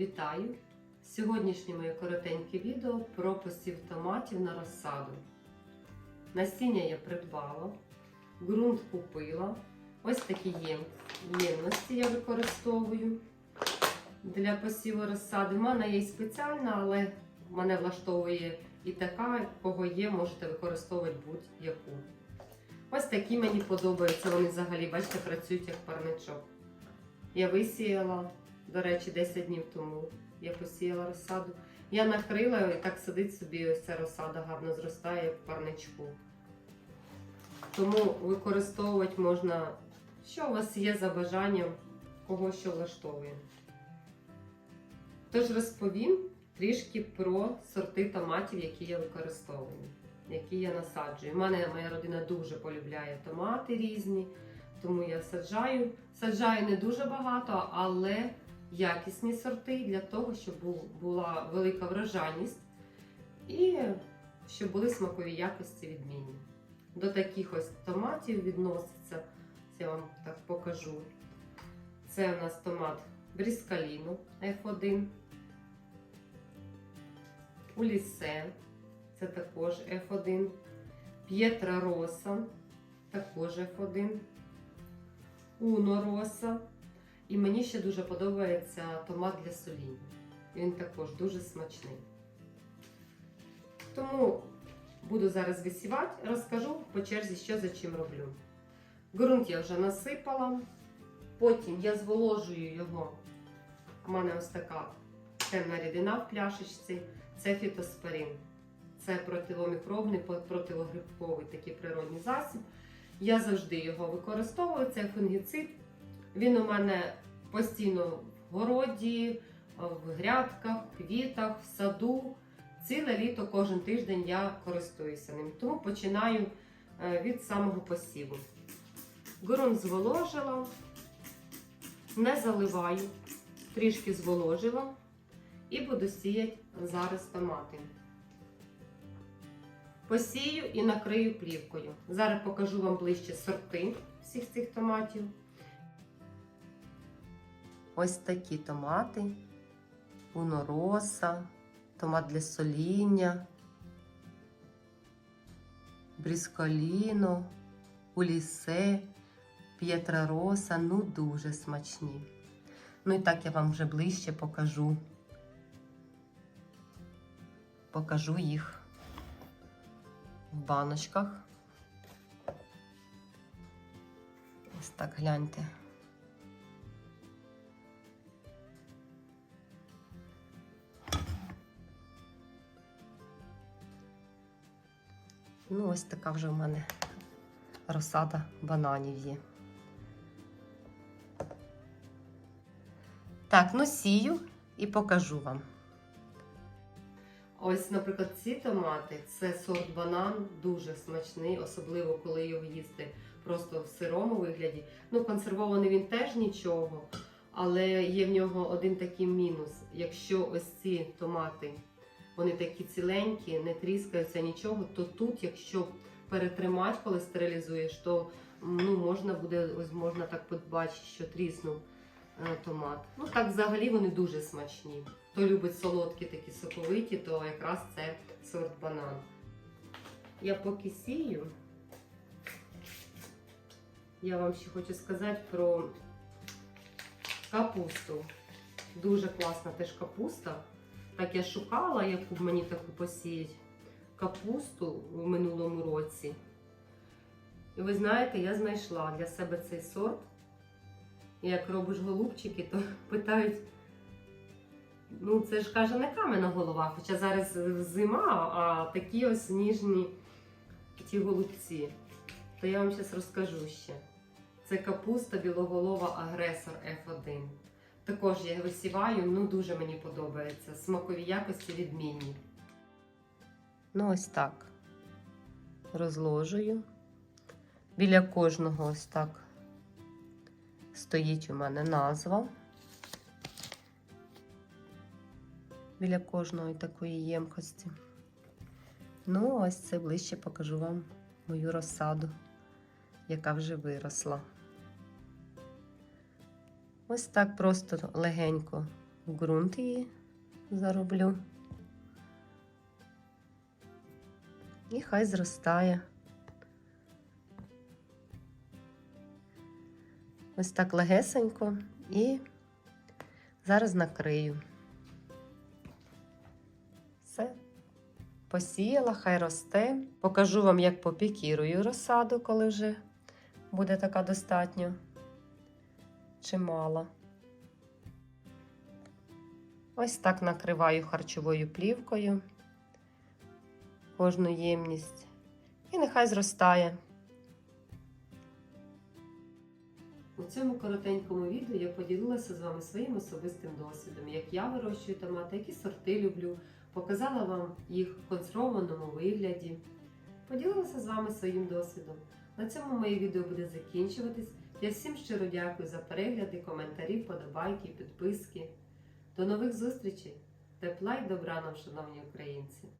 Вітаю! Сьогоднішнє моє коротеньке відео про посів томатів на розсаду. Насіння я придбала, ґрунт купила. Ось такі ємності я використовую для посіву розсади. У мене є спеціальна, але мене влаштовує і така, кого є, можете використовувати будь-яку. Ось такі мені подобаються. Вони взагалі, бачите, працюють як парничок. Я висіяла, до речі, 10 днів тому я посіяла розсаду. Я накрила і так сидить собі, ось ця розсада гарно зростає як в парничку. Тому використовувати можна, що у вас є за бажанням, кого що влаштовує. Тож розповім трішки про сорти томатів, які я використовую, які я насаджую. У мене моя родина дуже полюбляє томати різні, тому я саджаю. Саджаю не дуже багато, але якісні сорти для того, щоб була велика врожайність і щоб були смакові якості відмінні. До таких ось томатів відноситься, це я вам так покажу. Це у нас томат Бріскаліно F1. Улісе, це також F1. П'єтра Роса, також F1. Уно Роса. І мені ще дуже подобається томат для соління. Він також дуже смачний. Тому буду зараз висівати, розкажу по черзі, що за чим роблю. Ґрунт я вже насипала. Потім я зволожую його. У мене ось така темна рідина в пляшечці. Це фітоспорин. Це противомікробний, противогрибковий такий природний засіб. Я завжди його використовую. Це фунгіцид. Він у мене постійно в городі, в грядках, квітах, в саду. Ціле літо кожен тиждень я користуюся ним. Тому починаю е, від самого посіву. Ґрунт зволожила, не заливаю, трішки зволожила і буду сіяти зараз томати. Посію і накрию плівкою. Зараз покажу вам ближче сорти всіх цих томатів. Ось такі томати, унороса, томат для соління, брісколіно, улісе, п'єтрароса, ну дуже смачні. Ну і так я вам вже ближче покажу. Покажу їх в баночках. Ось так гляньте. Ну, ось така вже в мене розсада бананів є. Так, ну сію і покажу вам. Ось, наприклад, ці томати це сорт банан, дуже смачний, особливо коли його їсти просто в сирому вигляді. Ну, консервований він теж нічого, але є в нього один такий мінус. Якщо ось ці томати, вони такі ціленькі, не тріскаються нічого, то тут, якщо перетримати, коли стерилізуєш, то ну, можна буде, ось можна так побачити, що тріснув е, томат. Ну так взагалі вони дуже смачні. Хто любить солодкі такі соковиті, то якраз це сорт банан. Я поки сію. Я вам ще хочу сказати про капусту. Дуже класна теж капуста. Так я шукала, яку б мені таку посіяти капусту в минулому році. І ви знаєте, я знайшла для себе цей сорт. І як робиш голубчики, то питають. Ну, це ж каже, не камена голова, хоча зараз зима, а такі ось ніжні ті голубці. То я вам зараз розкажу ще. Це капуста білоголова агресор F1. Також я висіваю, ну дуже мені подобається. Смакові якості відмінні. Ну, ось так. Розложую. Біля кожного ось так стоїть у мене назва. Біля кожної такої ємкості. Ну, ось це ближче покажу вам мою розсаду, яка вже виросла. Ось так просто легенько в ґрунт її зароблю. І хай зростає. Ось так легесенько і зараз накрию. Все. Посіяла, хай росте. Покажу вам, як попікірую розсаду, коли вже буде така достатньо чимала. Ось так накриваю харчовою плівкою кожну ємність. І нехай зростає. У цьому коротенькому відео я поділилася з вами своїм особистим досвідом, як я вирощую томати, які сорти люблю, показала вам їх в консервованому вигляді. Поділилася з вами своїм досвідом. На цьому моє відео буде закінчуватись. Я всім щиро дякую за перегляди, коментарі, подобайки, підписки. До нових зустрічей! Тепла й добра нам, шановні українці!